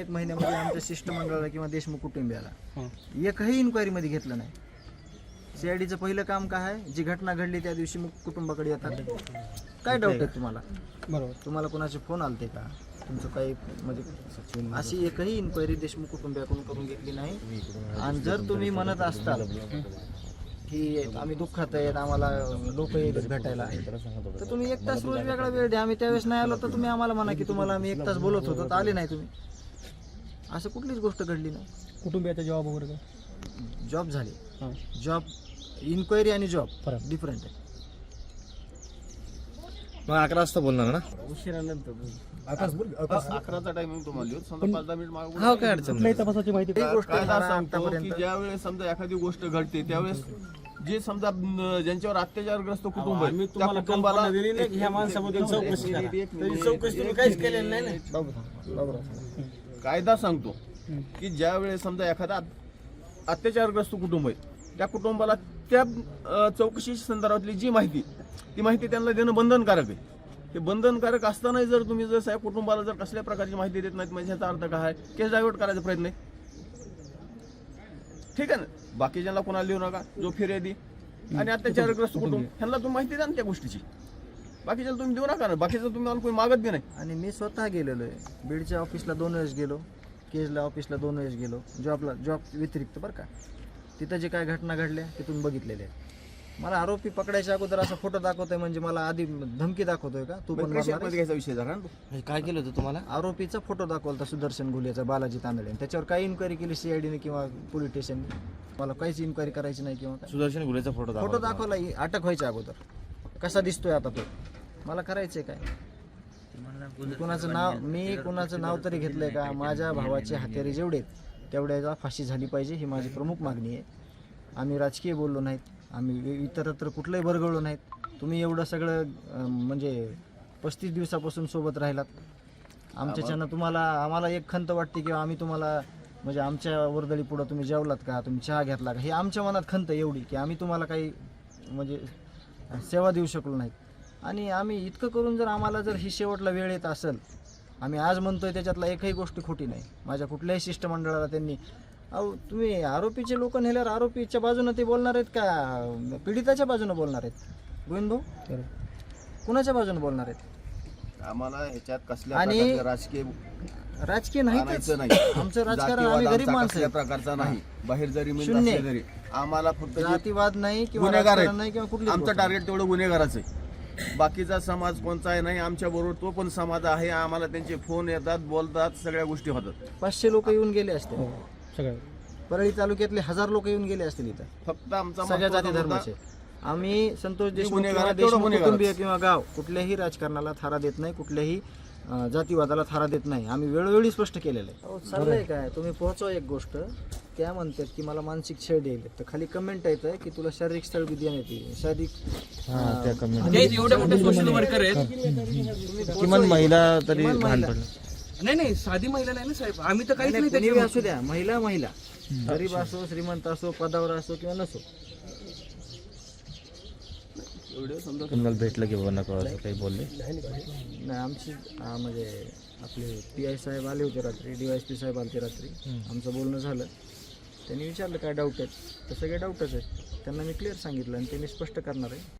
एक महिन्यामध्ये आमच्या शिष्टमंडळाला किंवा देशमुख कुटुंबियाला. एकही इन्क्वायरीमध्ये घेतलं नाही. सीआयडीचं पहिलं काम काय आहे? जी घटना घडली त्या दिवशी मग कुटुंबाकडे येतात. काय डाऊट आहे तुम्हाला? बरोबर. तुम्हाला कोणाचे फोन आलते का? तुमचं काही म्हणजे अशी एकही इन्क्वायरी देशमुख कुटुंबियाकडून करून घेतली नाही. आणि जर तुम्ही म्हणत असताल की आम्ही दुःखात आहेत आम्हाला लोक येतात भेटायला तर तुम्ही एक तास रोज वेगळा वेळ द्या. आम्ही त्यावेळेस नाही आलो तर तुम्ही आम्हाला म्हणा की तुम्हाला आम्ही एक तास बोलत होतो तर आले नाही तुम्ही. असं कुठलीच गोष्ट घडली नाही कुटुंबियाचा जबाब वगैरे काय जॉब झाली हां जॉब इन्क्वायरी आणि जॉब फरक. डिफरंट आहे मग अकरा वाजता बोलणार ना अकराचा टायमिंग तुम्हाला देऊ समजा पाच दहा मिनिट मागं हा काय अडचण कुठल्याही तपासाची माहिती ही गोष्ट कायदा मला सांगतो की आतापर्यंत ज्या वेळेस समजा एखादी गोष्ट घडते त्यावेळेस जे समजा अं, ज्यांच्यावर अत्याचारग्रस्त कुटुंब आहे, आम्ही त्या तुम्हाला कुटुंबाला कल्पना दिली नाही की ह्या माणसाबद्दल चौकशी करा तरी चौकशी तुम्ही काहीच केलेली नाही ना कायदा सांगतो की ज्या वेळेस समजा एखादा अत्याचारग्रस्त कुटुंब आहे त्या कुटुंबाला त्या चौकशी संदर्भातली जी माहिती ती माहिती त्यांना देणं बंधनकारक आहे. हे बंधनकारक असतानाही जर तुम्ही जर साहेब कुटुंबाला जर कसल्या प्रकारची माहिती देत नाहीत म्हणजे ह्याचा अर्थ काय आहे? केस डायव्हर्ट करायचा प्रयत्न आहे. ठीक आहे ना? बाकीच्यांना कोणाला लिहू नका जो फिर्यादी आणि अत्याचारग्रस्त कुटुंब ह्यांना तुम्ही माहिती द्या ना त्या गोष्टीची. बाकीच्याला तुम्ही देऊ नका ना बाकीचं तुम्ही मला कोणी मागत बी नाही. आणि मी स्वतः गेलेलो आहे. बीडच्या ऑफिसला दोन वेळेस गेलो केजला ऑफिसला दोन वेळेस गेलो जॉबला जॉब व्यतिरिक्त बरं का. तिथं जे काय घटना घडल्या तिथून बघितलेले आहेत मला आरोपी पकडायच्या अगोदर असा फोटो दाखवतोय म्हणजे मला आधी धमकी दाखवतोय का? तू पण मारणार आहेस? घ्यायचा विषय झाला ना तो. काय केलं होतं तुम्हाला? आरोपीचा फोटो दाखवला सुदर्शन घुलेचा बालाजी तांदळे. त्याच्यावर काही इन्क्वायरी केली सीआयडीने किंवा पोलीस स्टेशनने मला काहीच इन्क्वायरी करायची नाही किंवा काय? सुदर्शन गुलेचा फोटो फोटो दाखवा दाखवला अटक व्हायच्या अगोदर. कसा दिसतोय आता तो? मला करायचंय काय? कुणाचं नाव मी कुणाचं नाव तरी घेतलंय का? माझ्या भावाचे हत्यारे जेवढे आहेत, तेवढ्याला फाशी झाली पाहिजे ही माझी प्रमुख मागणी आहे. आम्ही राजकीय बोललो नाहीत. आम्ही इतरत्र कुठलंही बरगळलो नाहीत. तुम्ही एवढं सगळं म्हणजे पस्तीस दिवसापासून सोबत राहिलात. आमच्याच्यानं तुम्हाला आम्हाला एक खंत वाटते किंवा आम्ही तुम्हाला म्हणजे आमच्या वर्दळी पुढं तुम्ही जेवलात का? तुम्ही चहा घेतला का? हे आमच्या मनात खंत एवढी की आम्ही तुम्हाला काही म्हणजे सेवा देऊ शकलो नाहीत. आणि आम्ही इतकं करून जर आम्हाला जर ही शेवटला वेळ येत असेल आम्ही आज म्हणतोय त्याच्यातला एकही गोष्ट खोटी नाही. माझ्या कुठल्याही शिष्टमंडळाला त्यांनी अहो तुम्ही आरोपीचे लोक नेल्यावर आरोपीच्या बाजूनं ते बोलणार आहेत का? पीडिताच्या बाजूनं बोलणार आहेत. गोविंद भाऊ? कुणाच्या बाजूनं बोलणार आहेत? आम्हाला ह्याच्यात कसल्या आणि- राजकीय राजकीय नाही. आमचं राजकारण आम्ही गरीब माणसं. प्रकारचा नाही. बाहेर जरी शून्य. आम्हाला फक्त जातीवाद नाही किंवा गुन्हेगार नाही किंवा कुठली आमचं टार्गेट तेवढं गुन्हेगाराचं आहे. बाकीचा समाज कोणचा आहे नाही आमच्या बरोबर तो पण समाज आहे आम्हाला त्यांचे फोन येतात बोलतात सगळ्या गोष्टी होतात. पाचशे लोक येऊन गेले असते. हो सगळं. परळी तालुक्यातले हजार लोक येऊन गेले असतील इथं. फक्त आमचा सगळ्या जाती महत्त्वाचा धर्माचे. आम्ही संतोष देशमुख गुन्हेगार किंवा आहे, तेवढं देशमुख गुन्हेगारच. कुटुंबीय किंवा गाव कुठल्याही राजकारणाला थारा देत नाही कुठल्याही अं, जातीवादाला थारा देत नाही. आम्ही वेळोवेळी स्पष्ट केलेलं आहे. चाललंय काय? तुम्ही पोहोचवा एक गोष्ट. त्या म्हणतात की मला मानसिक छळ देईल तर खाली कमेंट येत आहे की तुला शारीरिक स्थळ बी देण्यात येईल. शारीरिक त्या कमी ते एवढे मोठे सोशल वर्कर आहेत. किमान महिला तरी किमान भान महिला. पडलं. नाही नाही साधी महिला नाही ना साहेब. आम्ही तर काहीच नाही, नाही कोणी बी त्याच्यामध्ये. असू द्या. महिला महिला. गरीब असो श्रीमंत असो पदावर असो किंवा नसो. एवढे समजा तुम्हाला भेटलं की बाबा नको असं काही बोलले? नाही आमची म्हणजे आपले पी आय साहेब आले होते रात्री डी वाय पी साहेब आले होते रात्री आमचं बोलणं झालं. त्यांनी विचारलं काय डाऊट आहेत तर सगळे डाऊटच आहेत. त्यांना मी क्लिअर सांगितलं आणि ते मी स्पष्ट करणार आहे.